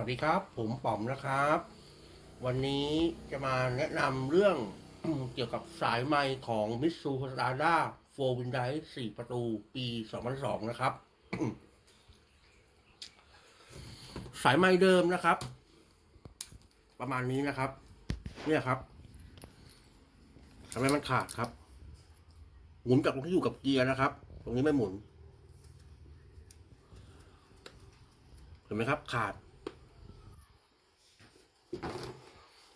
วัสดีครับ ผมป๋อมนะครับ วันนี้จะมาแนะนำเรื่อง เกี่ยวกับสายไมค์ของมิตซูสตาร์ด้าโฟวินได4ประตูปี2002นะครับ สายไมค์เดิมนะครับ ประมาณนี้นะครับ เนี่ยครับทำไมมันขาดครับ หมุนกับตรงที่อยู่กับเกียร์นะครับ ตรงนี้ไม่หมุนเห็นไหมครับ ขาด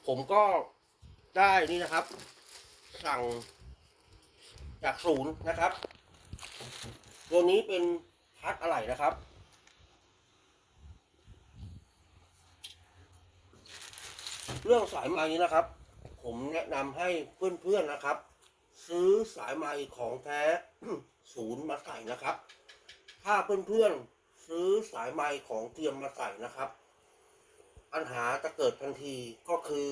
ผมก็ได้นี่นะครับ สั่งจากศูนย์นะครับ ตัวนี้เป็นพัดอะไรนะครับ เรื่องสายไม้นี้นะครับ ผมแนะนำให้เพื่อนๆนะครับ ซื้อสายไม้ของแท้ศูนย์มาใส่นะครับ ถ้าเพื่อนๆซื้อสายไม้ของเทียมมาใส่นะครับ ปัญหาจะเกิดทันทีก็คือ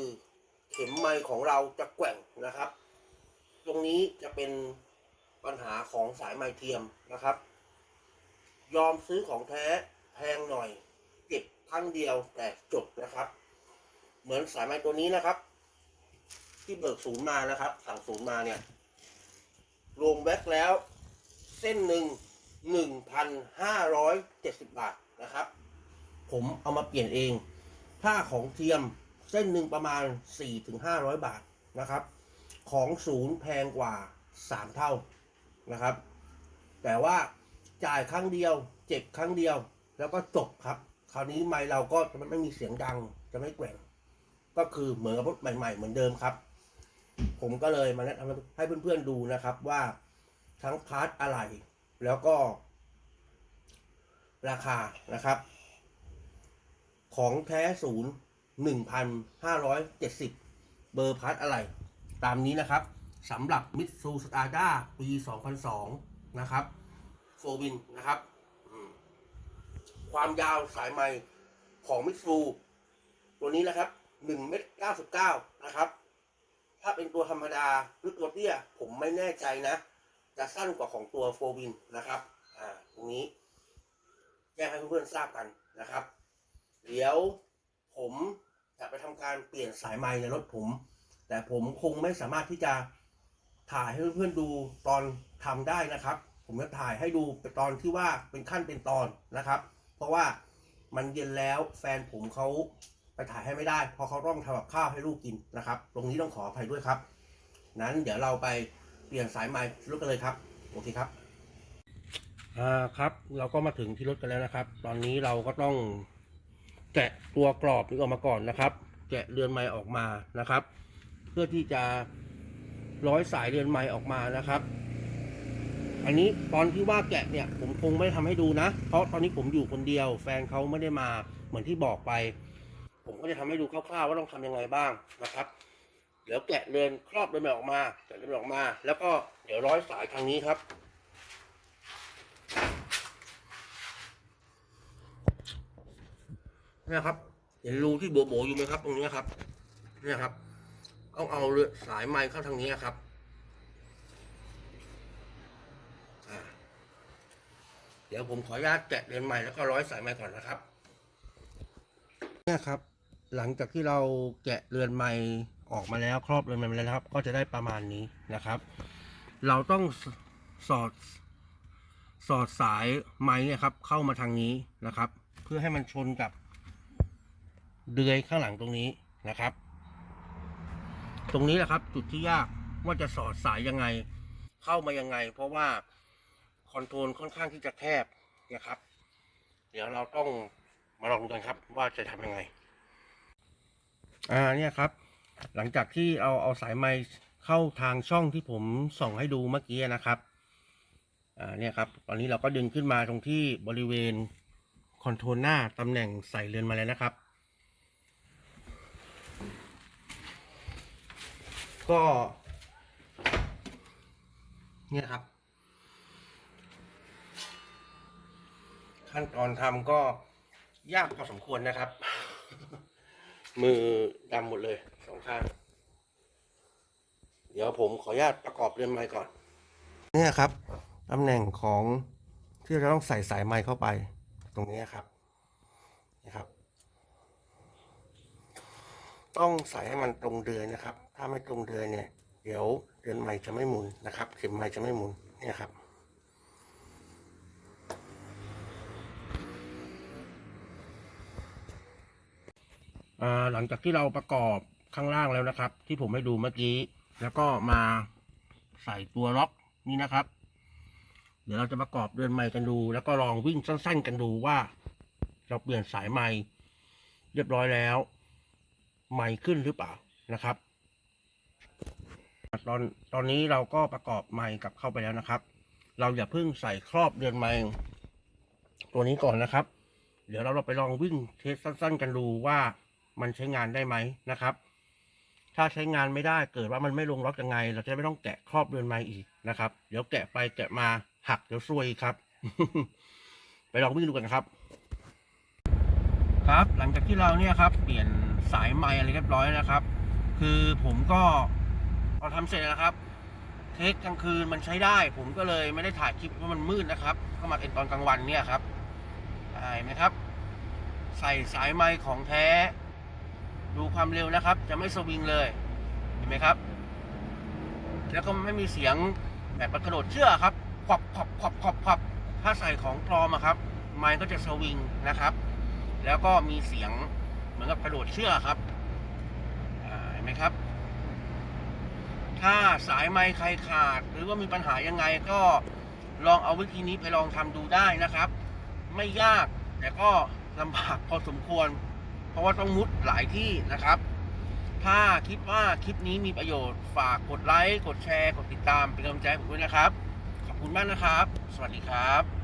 เข็มไม้ของเราจะแกว่งนะครับ ตรงนี้จะเป็นปัญหาของสายไม้เทียมนะครับ ยอมซื้อของแท้แพงหน่อยเก็บครั้งเดียวแต่จบนะครับ เหมือนสายไม้ตัวนี้นะครับ ที่เบิกศูนย์มานะครับ สั่งศูนย์มาเนี่ยรวมแว็กแล้ว เส้นหนึ่งหนึ่งพันห้าร้อยเจ็ดสิบบาทนะครับ ผมเอามาเปลี่ยนเอง ถ้าของเทียมเส้นหนึ่งประมาณ 4-500 บาทนะครับ ของศูนย์แพงกว่า 3 เท่านะครับ แต่ว่าจ่ายครั้งเดียว เจ็บครั้งเดียว แล้วก็จบครับ คราวนี้ไมค์เราก็จะไม่มีเสียงดังจะไม่แกว่ง ก็คือเหมือนกับรถใหม่ๆเหมือนเดิมครับ ผมก็เลยมาแนะนำให้เพื่อนๆดูนะครับว่าทั้งพาร์ทอะไรแล้วก็ราคานะครับ ของแท้ศูนย์หนึ่งพันห้าร้อยเจ็ดสิบเบอร์พัดอะไร ตามนี้นะครับสำหรับมิตซูสตาร์ด้าปีสองพันสองนะครับโฟวินนะครับ ความยาวสายไมค์ของมิตซูตัวนี้นะครับหนึ่งเมตรเก้าสิบเก้านะครับ ถ้าเป็นตัวธรรมดาหรือตัวเตี้ยผมไม่แน่ใจนะ จะสั้นกว่าของตัวโฟวินนะครับ อ่าตรงนี้แจ้งให้เพื่อนๆทราบกันนะครับ เดี๋ยวผมจะไปทำการเปลี่ยนสายไม้ในรถผม แต่ผมคงไม่สามารถที่จะถ่ายให้เพื่อนๆดูตอนทำได้นะครับ ผมจะถ่ายให้ดูเป็นตอนที่ว่าเป็นขั้นเป็นตอนนะครับ เพราะว่ามันเย็นแล้วแฟนผมเขาไปถ่ายให้ไม่ได้ เพราะเขาต้องทำกับข้าวให้ลูกกินนะครับ ตรงนี้ต้องขออภัยด้วยครับ นั้นเดี๋ยวเราไปเปลี่ยนสายไม้รถกันเลยครับ โอเคครับอ่าครับ เราก็มาถึงที่รถกันแล้วนะครับ ตอนนี้เราก็ต้อง แกะตัวกรอบนี้ออกมาก่อนนะครับ แกะเรือนไม้ออกมานะครับ เพื่อที่จะร้อยสายเรือนไม้ออกมานะครับ อันนี้ตอนที่ว่าแกะเนี่ยผมคงไม่ทำให้ดูนะ เพราะตอนนี้ผมอยู่คนเดียว แฟนเขาไม่ได้มาเหมือนที่บอกไป ผมก็จะทำให้ดูคร่าวๆว่าต้องทำยังไงบ้างนะครับ เดี๋ยวแกะเรือนครอบเรือนไม้ออกมาแกะเรือนออกมา แล้วก็เดี๋ยวร้อยสายทางนี้ครับ เนี่ยครับ เห็นรูที่โบโบอยู่ไหมครับ ตรงนี้ครับ เนี่ยครับต้องเอาเรือสายไม้เข้าทางนี้ครับเดี๋ยวผมขออนุญาตแกะเรือนไม้แล้วก็ร้อยสายไม้ก่อนนะครับ เนี่ยครับ หลังจากที่เราแกะเรือนไม้ออกมาแล้วครอบเรือนไม้มาแล้วครับ ก็จะได้ประมาณนี้นะครับ เราต้องสอดสอดสายไม้เนี่ยครับ เข้ามาทางนี้นะครับ เพื่อให้มันชนกับ เดือยข้างหลังตรงนี้นะครับ ตรงนี้แหละครับ จุดที่ยากว่าจะสอดสายยังไง เข้ามายังไง เพราะว่าคอนโทรลค่อนข้างที่จะแคบนะครับ เดี๋ยวเราต้องมาลองดูกันครับ ว่าจะทำยังไง อ่าเนี่ยครับ หลังจากที่เอาเอาสายไม้เข้าทางช่องที่ผมส่องให้ดูเมื่อกี้นะครับอ่าเนี่ยครับ ตอนนี้เราก็ดึงขึ้นมาตรงที่บริเวณคอนโทรลหน้าตำแหน่งใส่เรือนมาแล้วนะครับ ก็ เนี่ยครับ ขั้นตอนทำก็ยากพอสมควรนะครับ มือดำหมดเลยสองข้าง เดี๋ยวผมขออนุญาตประกอบเรือนไม้ก่อน เนี่ยครับตำแหน่งของที่เราต้องใส่สายไม้เข้าไป ตรงนี้ครับนะครับ ต้องใส่ให้มันตรงเดือนนะครับ ถ้าไม่ตรงเดือนเนี่ย เดี๋ยวเดือนใหม่จะไม่หมุนนะครับ เข็มใหม่จะไม่หมุนเนี่ยครับหลังจากที่เราประกอบข้างล่างแล้วนะครับ ที่ผมให้ดูเมื่อกี้ แล้วก็มาใส่ตัวล็อกนี่นะครับ เดี๋ยวเราจะประกอบเดือนใหม่กันดู แล้วก็ลองวิ่งสั้น ๆ กันดูว่า เราเปลี่ยนสายไม้เรียบร้อยแล้ว ไม้ขึ้นหรือเปล่านะครับ ตอนตอนนี้เราก็ประกอบไม้กับเข้าไปแล้วนะครับ เราอย่าเพิ่งใส่ครอบเดือนไม้ตัวนี้ก่อนนะครับ เดี๋ยวเราเราไปลองวิ่งเทสสั้น ๆ กันดูว่ามันใช้งานได้ไหมนะครับ ถ้าใช้งานไม่ได้เกิดว่ามันไม่ลงล็อกยังไง เราจะไม่ต้องแกะครอบเรือนไม้อีกนะครับ เดี๋ยวแกะไปแกะมาหักเดี๋ยวซวยครับ ไปลองวิ่งดูกันครับ ครับ หลังจากที่เราเนี่ยครับ เปลี่ยน สายไม้อะไรเรียบร้อยนะครับ คือผมก็พอทำเสร็จแล้วนะครับ เทสกลางคืนมันใช้ได้ ผมก็เลยไม่ได้ถ่ายคลิปเพราะมันมืดนะครับ ก็มาเป็นตอนกลางวันเนี่ยครับได้ไหมครับ ใส่สายไม้ของแท้ ดูความเร็วนะครับ จะไม่สวิงเลยเห็นไหมครับ แล้วก็ไม่มีเสียงแบบกระโดดเชือกครับขวับขวับขวับขวับขวับถ้าใส่ของปลอมอะครับ ไม้ก็จะสวิงนะครับ แล้วก็มีเสียง มือนกับกระโดดเชือกครับเห็นไหมครับ ถ้าสายไม้ใครขาด หรือว่ามีปัญหายังไงก็ลองเอาวิธีนี้ไปลองทำดูได้นะครับ ไม่ยากแต่ก็ลำบากพอสมควร เพราะว่าต้องมุดหลายที่นะครับ ถ้าคิดว่าคลิปนี้มีประโยชน์ฝากกดไลค์กดแชร์ กดติดตามเป็นกำลังใจผมด้วยนะครับ ขอบคุณมากนะครับ สวัสดีครับ